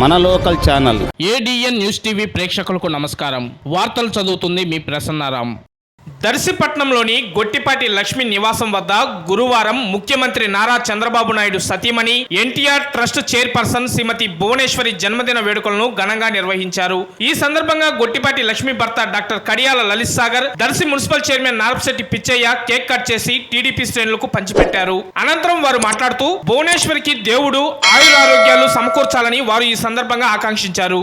మన local channel. ADN news TV ప్రేక్షకులకు నమస్కారం. వార్తలు చదువుతుంది మీ ప్రసన్నారాం. దర్శిపట్నంలోని గొట్టిపాటి లక్ష్మి నివాసం వద్ద గురువారం ముఖ్యమంత్రి నారా చంద్రబాబు నాయుడు సతీమణి NTR trust chairperson Srimathi Bhuvaneswari జన్మదిన వేడుకలను ఘనంగా నిర్వహించారు. ఈ సందర్భంగా గొట్టిపాటి లక్ష్మి భర్త doctor Kadiyala Lalit Sagar Darsi municipal chairman Narapasetti Pichaiah cake cut చేసి టీడీపీ శ్రేణులకు పంచిపెట్టారు. అనంతరం వారు మాట్లాడుతూ భువనేశ్వరికి దేవుడు ఆయురారోగ్యాలు సమకూర్చాలని వారు ఈ సందర్భంగా ఆకాంక్షించారు.